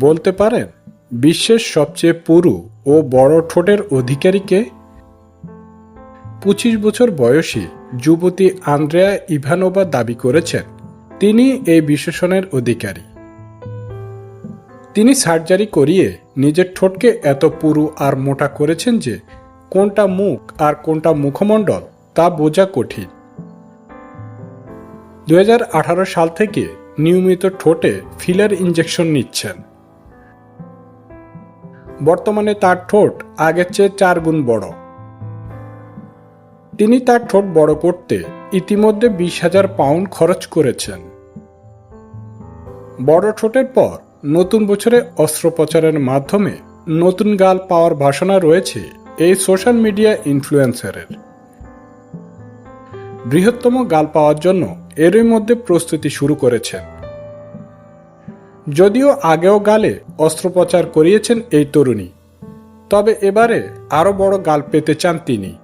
বলতে পারেন বিশ্বের সবচেয়ে পুরু ও বড় ঠোঁটের অধিকারীকে পঁচিশ বছর বয়সী যুবতী আন্দ্রেয়া ইভানোভা দাবি করেছেন, তিনি এই বিশেষণের অধিকারী। তিনি সার্জারি করিয়ে নিজের ঠোঁটকে এত পুরু আর মোটা করেছেন যে, কোনটা মুখ আর কোনটা মুখমণ্ডল তা বোঝা কঠিন। দুহাজার আঠারো সাল থেকে নিয়মিত ঠোঁটে ফিলার ইঞ্জেকশন নিচ্ছেন। বর্তমানে তার ঠোঁট আগের চেয়ে চার গুণ বড়। তিনি তার ঠোঁট বড় করতে ইতিমধ্যে বিশ হাজার পাউন্ড খরচ করেছেন। বড় ঠোঁটের পর নতুন বছরে অস্ত্রোপচারের মাধ্যমে নতুন গাল পাওয়ার বাসনা রয়েছে এই সোশ্যাল মিডিয়া ইনফ্লুয়েন্সারের। বৃহত্তম গাল পাওয়ার জন্য এরই মধ্যে প্রস্তুতি শুরু করেছেন। যদিও আগেও গালে অস্ত্রোপচার করিয়েছেন এই তরুণী। তবে এবারে আরও বড় গাল পেতে চান তিনি।